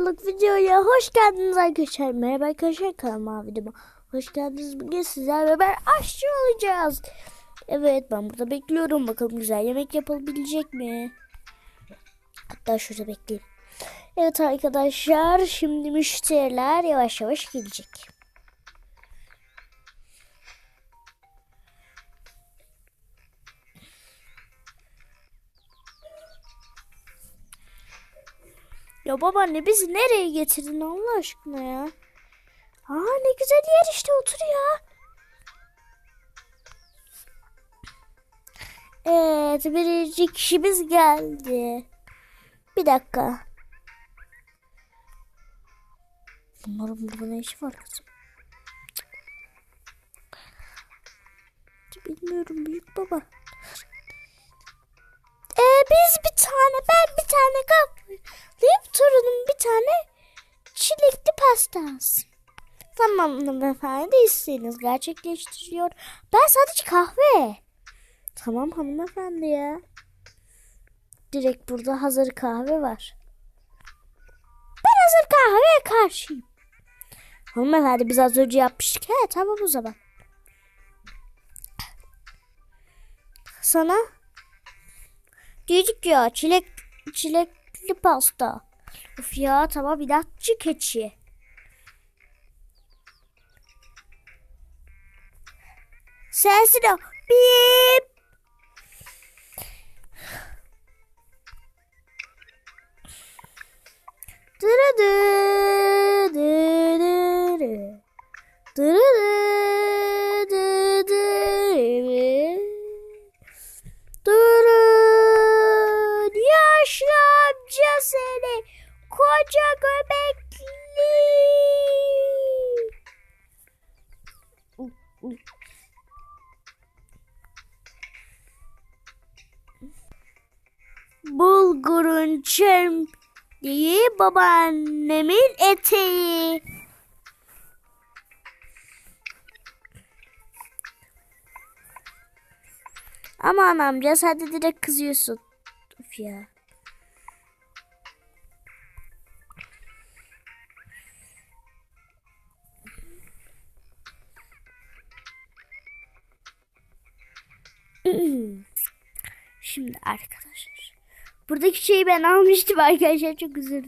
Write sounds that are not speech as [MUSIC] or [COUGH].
Balık videoya hoş geldiniz arkadaşlar. Merhaba arkadaşlar kanalıma videoma hoş geldiniz. Bugün sizlerle beraber aşçı olacağız. Evet ben burada bekliyorum. Bakalım güzel yemek yapılabilecek mi? Hatta şurada bekleyeyim. Evet arkadaşlar şimdi müşteriler yavaş yavaş gelecek. Ya babaanne bizi nereye getirdin Allah aşkına ya? Aa ne güzel yer işte otur ya. Evet birinci kişimiz geldi. Bir dakika. Bunların burada ne işi var kızım? Bilmiyorum büyük baba. Ee, biz bir tane ben bir tane kaplayıp torunum bir tane çilekli pasta alsın. Tamam hanımefendi isteğiniz gerçekleştiriyor. Ben sadece kahve. Tamam hanımefendi ya. Direkt burada hazır kahve var. Ben hazır kahveye karşıyım. Hanımefendi biz az önce yapmıştık. He tamam o zaman. Sana Dedik ya çilek çilekli pasta. Of ya tamam inatçı keçi. Sensin o. Bip. Dırıdı, dırırı. Dırırı, seni koca göbekli. Bulgurun çömleği babaannemin eteği. Aman amca sen de direkt kızıyorsun. Of ya. [CLEARS THROAT] Şimdi arkadaşlar. Buradaki şeyi ben almıştım [LAUGHS] arkadaşlar çok üzüldüm.